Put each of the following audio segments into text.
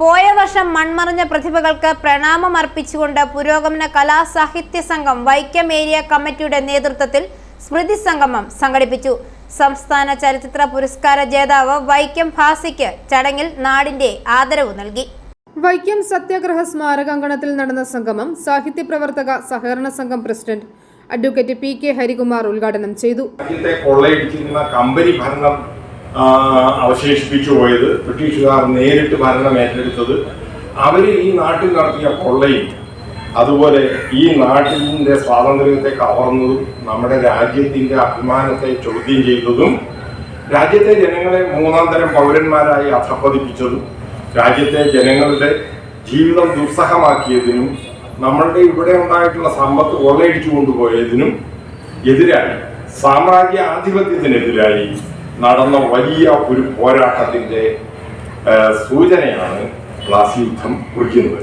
പോയ വർഷം മൺമറിഞ്ഞ പ്രതിഭകൾക്ക് പ്രണാമം അർപ്പിച്ചുകൊണ്ട് പുരോഗമന കലാ സാഹിത്യ സംഘം വൈക്കം ഏരിയ കമ്മിറ്റിയുടെ നേതൃത്വത്തിൽ സ്മൃതി സംഗമം സംഘടിപ്പിച്ചു. സംസ്ഥാന ചലച്ചിത്ര പുരസ്കാര ജേതാവ് വൈക്കം ഭാസിക്ക് ചടങ്ങിൽ നാടിന്റെ ആദരവ് നൽകി. വൈക്കം സത്യാഗ്രഹ സ്മാരകാങ്കണത്തിൽ നടന്ന സംഗമം സാഹിത്യ പ്രവർത്തക സഹകരണ സംഘം president advocate P K Harikumar ഉദ്ഘാടനം ചെയ്തു. രാജ്യത്തെ കൊള്ളയടിച്ചിരുന്ന കമ്പനി ഭരണം അവശേഷിപ്പിച്ചു പോയത്. ബ്രിട്ടീഷുകാർ നേരിട്ട് ഭരണം ഏറ്റെടുത്തത് അവർ ഈ നാട്ടിൽ നടത്തിയ കൊള്ളയും അതുപോലെ ഈ നാട്ടിന്റെ സ്വാതന്ത്ര്യത്തെ കവർന്നതും നമ്മുടെ രാജ്യത്തിന്റെ അഭിമാനത്തെ ചോദ്യം ചെയ്തതും രാജ്യത്തെ ജനങ്ങളെ മൂന്നാം തരം പൗരന്മാരായി അധപ്പതിപ്പിച്ചതും രാജ്യത്തെ ജനങ്ങളുടെ ജീവിതം ദുസ്സഹമാക്കിയതിനും നമ്മളുടെ ഇവിടെ ഉണ്ടായിട്ടുള്ള സമ്പത്ത് കൊള്ളയടിച്ചു കൊണ്ടുപോയതിനും എതിരായി സാമ്രാജ്യ ആധിപത്യത്തിനെതിരായി നടന്ന വലിയ ഒരു പോരാട്ടത്തിന്റെ സൂചനയാണ് പ്ലാസി യുദ്ധം കുറിക്കുന്നത്.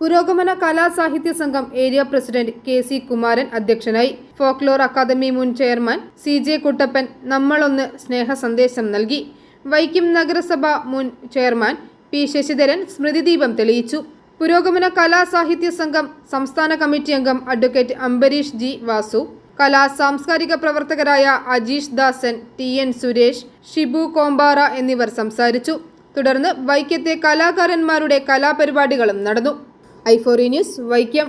പുരോഗമന കലാ സാഹിത്യ സംഘം area president K C Kumaran അധ്യക്ഷനായി ഫോക്ലോർ അക്കാദമി മുൻ ചെയർമാൻ സി ജെ കുട്ടപ്പൻ നമ്മളൊന്ന് സ്നേഹ സന്ദേശം നൽകി. വൈക്കം നഗരസഭ മുൻ ചെയർമാൻ പി ശശിധരൻ സ്മൃതിദീപം തെളിയിച്ചു. പുരോഗമന കലാ സാഹിത്യ സംഘം സംസ്ഥാന കമ്മിറ്റി അംഗം അഡ്വക്കേറ്റ് അംബരീഷ് ജി വാസു കലാ സാംസ്കാരിക പ്രവർത്തകരായ അജീഷ് ദാസൻ ടി എൻ സുരേഷ് ഷിബു കോമ്പാറ എന്നിവർ സംസാരിച്ചു. തുടർന്ന് വൈക്കത്തെ കലാകാരന്മാരുടെ കലാപരിപാടികളും നടന്നു. ഐഫോറി ന്യൂസ് വൈക്കം.